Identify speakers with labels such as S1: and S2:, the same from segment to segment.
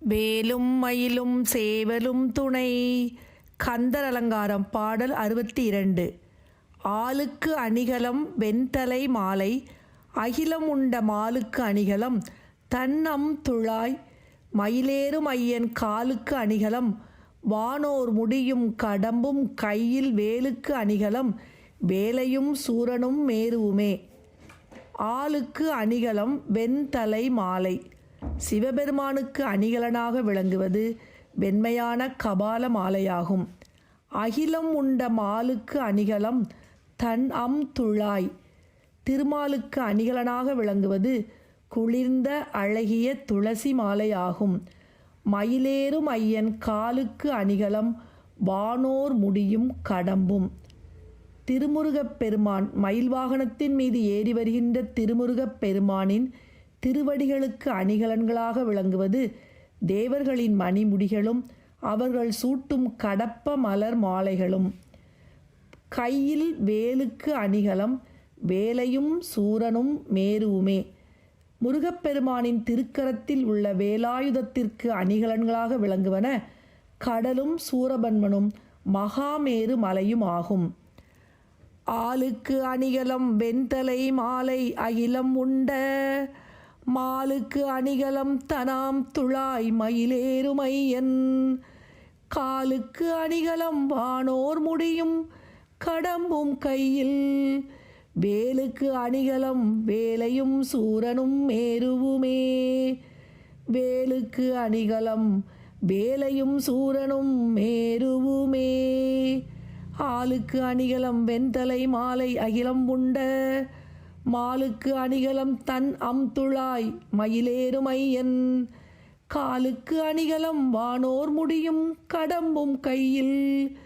S1: வேலும் மயிலும் சேவலும் துணை. கந்தர் அலங்காரம் பாடல் அறுபத்தி இரண்டு ஆளுக்கு அணிகலம் வெண்தலை மாலை. அகிலம் உண்ட மாலுக்கு அணிகலம் தன்னம் துழாய். மயிலேறும் ஐயன் காலுக்கு அணிகலம். வானோர் முடியும் கடம்பும் கையில் வேலுக்கு அணிகலம். வேலையும் சூரனும் மேருவுமே. ஆளுக்கு அணிகலம் வெண்தலை மாலை. சிவபெருமானுக்கு அணிகலனாக விளங்குவது வெண்மையான கபால மாலையாகும். அகிலம் உண்ட மாலுக்கு அணிகலம் தன் அம் துழாய். திருமாலுக்கு அணிகலனாக விளங்குவது குளிர்ந்த அழகிய துளசி மாலையாகும். மயிலேறும் ஐயன் காலுக்கு அணிகலம் வானோர் முடியும் கடம்பும். திருமுருகப் பெருமான் மயில் வாகனத்தின் மீது ஏறி வருகின்ற திருமுருகப் பெருமானின் திருவடிகளுக்கு அணிகலன்களாக விளங்குவது தேவர்களின் மணிமுடிகளும் அவர்கள் சூட்டும் கடப்ப மலர் மாலைகளும். கையில் வேலுக்கு அணிகலம் வேலையும் சூரனும் மேருவுமே. முருகப்பெருமானின் திருக்கரத்தில் உள்ள வேலாயுதத்திற்கு அணிகலன்களாக விளங்குவன கடலும் சூரபன்மனும் மகாமேரு மலையும் ஆகும். ஆளுக்கு அணிகலம் வெண்தலை மாலை அகிலம் உண்ட மாலுக்கு அணிகலம் தனாம் துளாய் மயிலேறுமையன். காலுக்கு அணிகலம் வானோர் முடியும் கடம்பும் கையில். வேலுக்கு அணிகலம் வேலையும் சூரனும் மேருவுமே. வேலுக்கு அணிகலம் வேலையும் சூரனும் மேருவுமே. ஆளுக்கு அணிகலம் வெண்தலை மாலை அகிலம் உண்ட மாலுக்கு அணிகலம் தன் அம்துழாய் மயிலேறுமையன் காலுக்கு அணிகலம் வானோர் முடியும் கடம்பும் கையில்.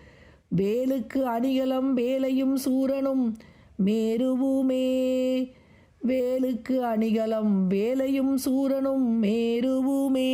S1: வேலுக்கு அணிகலம் வேலையும் சூரனும் மேருவுமே வேலுக்கு அணிகலம் வேலையும் சூரனும் மேருவுமே